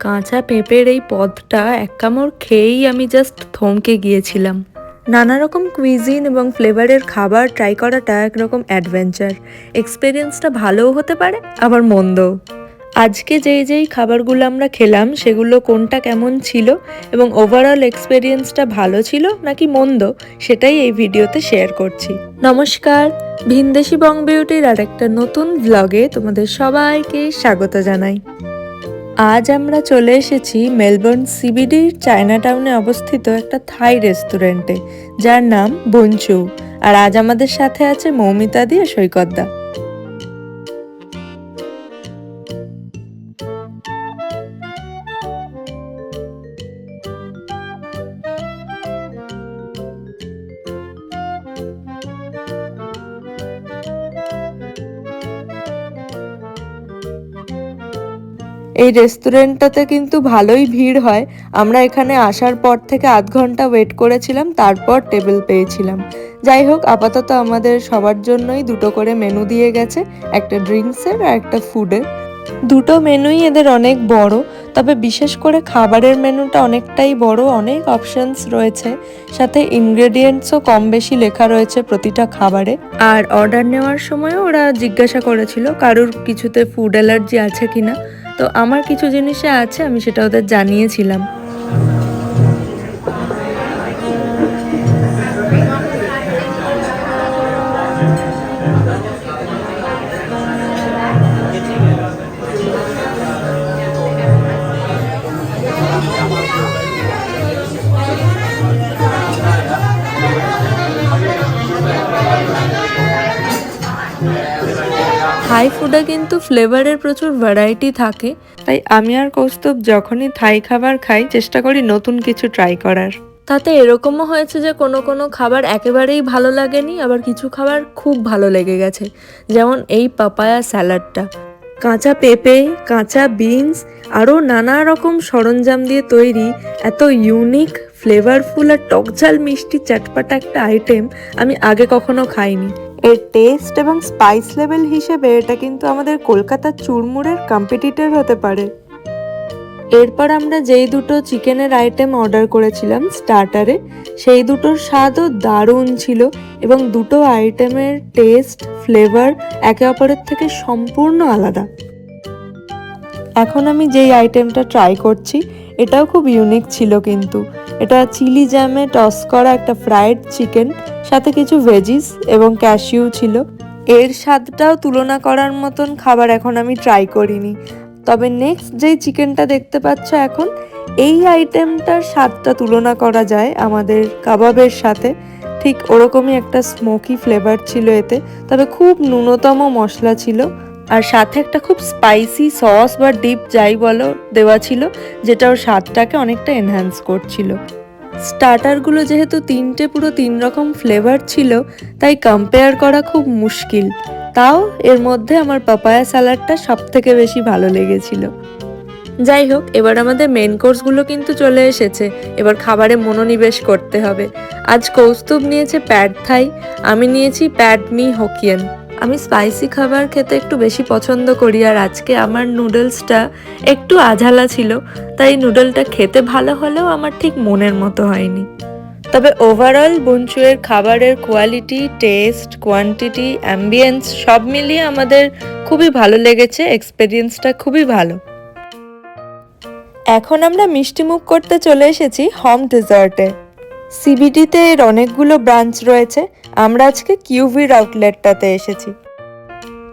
কাঁচা পেঁপের এই পদটা এক কামড় খেয়েই আমি জাস্ট থমকে গিয়েছিলাম। নানা রকম কুইজিন এবং ফ্লেভারের খাবার ট্রাই করাটা একরকম অ্যাডভেঞ্চার এক্সপিরিয়েন্সটা ভালোও হতে পারে, আবার মন্দও। আজকে যেই যেই খাবারগুলো আমরা খেলাম, সেগুলো কোনটা কেমন ছিল এবং ওভারঅল এক্সপিরিয়েন্সটা ভালো ছিল নাকি মন্দ, সেটাই এই ভিডিওতে শেয়ার করছি। নমস্কার, ভিনদেশি বং বিউটির আর একটা নতুন ভ্লগে তোমাদের সবাইকে স্বাগত জানাই। আজ আমরা চলে এসেছি মেলবোর্ন সিবিডির চায়না টাউনে অবস্থিত একটা থাই রেস্টুরেন্টে, যার নাম বঞ্চু আর আজ আমাদের সাথে আছে মৌমিতা দিয়ে সৈকতদা এই রেস্টুরেন্টটাতে কিন্তু ভালোই ভিড় হয়। আমরা এখানে আসার পর থেকে আধ ঘণ্টা ওয়েট করেছিলাম, তারপর টেবিল পেয়েছিলাম। যাই হোক, আপাতত আমাদের সবার জন্যই দুটো করে মেনু দিয়ে গেছে, একটা ড্রিঙ্কসের আর একটা ফুডের দুটো মেনুই এদের অনেক বড়, তবে বিশেষ করে খাবারের মেনুটা অনেকটাই বড়, অনেক অপশনস রয়েছে। সাথে ইনগ্রেডিয়েন্টসও কম বেশি লেখা রয়েছে প্রতিটা খাবারে। আর অর্ডার নেওয়ার সময়ও ওরা জিজ্ঞাসা করেছিল, কারুর কিছুতে ফুড অ্যালার্জি আছে কিনা। তো আমার কিছু জিনিসে আছে আমি সেটা ওদের জানিয়েছিলাম। থাই ফুডে কিন্তু ফ্লেভারের প্রচুর ভ্যারাইটি থাকে। তাই আমি আর কৌস্তব যখনই থাই খাবার খাই চেষ্টা করি নতুন কিছু ট্রাই করার। তাতে এরকমও হয়েছে যে কোনো কোনো খাবার একেবারেই ভালো লাগেনি আবার কিছু খাবার খুব ভালো লেগে গেছে। যেমন এই পাপায়া স্যালাডটা কাঁচা পেঁপে কাঁচা বিনস আরও নানা রকম সরঞ্জাম দিয়ে তৈরি এত ইউনিক ফ্লেভারফুল আর টকঝাল মিষ্টি চটপাটা একটা আইটেম আমি আগে কখনো খাইনি। এর টেস্ট এবং স্পাইস লেভেল হিসেবে এটা কিন্তু আমাদের কলকাতার চুরমুড়ের কম্পিটিটর হতে পারে। এরপর আমরা যেই দুটো চিকেনের আইটেম অর্ডার করেছিলাম স্টার্টারে সেই দুটোর স্বাদও দারুণ ছিল এবং দুটো আইটেমের টেস্ট ফ্লেভার একে অপরের থেকে সম্পূর্ণ আলাদা। এখন আমি যেই আইটেমটা ট্রাই করছি, এটাও খুব ইউনিক ছিল কিন্তু। এটা চিলি জ্যামে টস করা একটা ফ্রাইড চিকেন সাথে কিছু ভেজিস এবং ক্যাশিউ ছিল। এর স্বাদটাও তুলনা করার মতন খাবার এখন আমি ট্রাই করিনি। তবে নেক্সট যেই চিকেনটা দেখতে পাচ্ছ এখন, এই আইটেমটার স্বাদটা তুলনা করা যায় আমাদের কাবাবের সাথে। ঠিক ওরকমই একটা স্মোকি ফ্লেভার ছিল এতে, তবে খুব ন্যূনতম মশলা ছিল। আর সাথে একটা খুব স্পাইসি সস বা ডিপ যাই বলো, দেওয়া ছিল, যেটা ওর স্বাদটাকে অনেকটা এনহ্যান্স করছিল। স্টার্টারগুলো যেহেতু তিনটে পুরো তিন রকম ফ্লেভার ছিল, তাই কম্পেয়ার করা খুব মুশকিল। তাও এর মধ্যে আমার পাপায়া স্যালাডটা সব থেকে বেশি ভালো লেগেছিল। যাই হোক, এবার আমাদের মেন কোর্সগুলো কিন্তু চলে এসেছে। এবার খাবারে মনোনিবেশ করতে হবে। আজ কৌস্তুভ নিয়েছে প্যাড থাই আমি নিয়েছি প্যাড মি হকিয়ান আমি স্পাইসি খাবার খেতে একটু বেশি পছন্দ করি, আর আজকে আমার নুডলসটা একটু আঝালা ছিল, তাই নুডলটা খেতে ভালো হলেও আমার ঠিক মনের মতো হয়নি। তবে ওভারঅল বঞ্চুয়ের খাবারের কোয়ালিটি টেস্ট কোয়ান্টিটি অ্যাম্বিয়েন্স সব মিলিয়ে আমাদের খুবই ভালো লেগেছে এক্সপেরিয়েন্সটা খুবই ভালো। এখন আমরা মিষ্টিমুখ করতে চলে এসেছি হোম ডেজার্টে সিবিডিতে এর অনেকগুলো ব্রাঞ্চ রয়েছে। আমরা আজকে কিউভির আউটলেটটাতে এসেছি।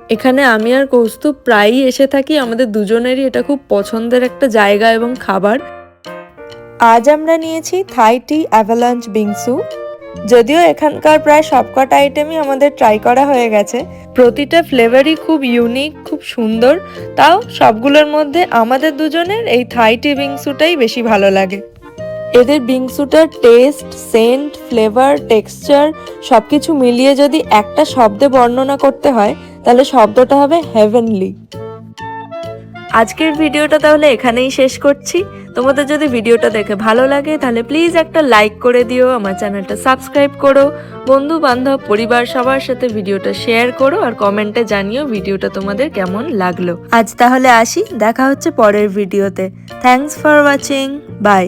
এখানে আমি আর কৌস্তুভ প্রায়ই এসে থাকি। আমাদের দুজনেরই এটা খুব পছন্দের একটা জায়গা এবং খাবার। আজ আমরা নিয়েছি থাই টি অ্যাভালাঞ্চ বিংসু যদিও এখানকার প্রায় সবকটা আইটেমই আমাদের ট্রাই করা হয়ে গেছে। প্রতিটা ফ্লেভারই খুব ইউনিক খুব সুন্দর। তাও সবগুলোর মধ্যে আমাদের দুজনের এই থাই টি বিংসুটাই বেশি ভালো লাগে। এদের বিংসুটার টেস্ট, সেন্ট, ফ্লেভার, টেক্সচার সব কিছু মিলিয়ে যদি একটা শব্দে বর্ণনা করতে হয়, তাহলে শব্দটা হবে হেভেনলি আজকের ভিডিওটা তাহলে এখানেই শেষ করছি। তোমাদের যদি ভিডিওটা দেখে ভালো লাগে, তাহলে প্লিজ একটা লাইক করে দিও, আমার চ্যানেলটা সাবস্ক্রাইব করো। বন্ধু বান্ধব পরিবার, সবার সাথে ভিডিওটা শেয়ার করো আর কমেন্টে জানিও ভিডিওটা তোমাদের কেমন লাগল। আজ তাহলে আসি, দেখা হচ্ছে পরের ভিডিওতে। Thanks for watching by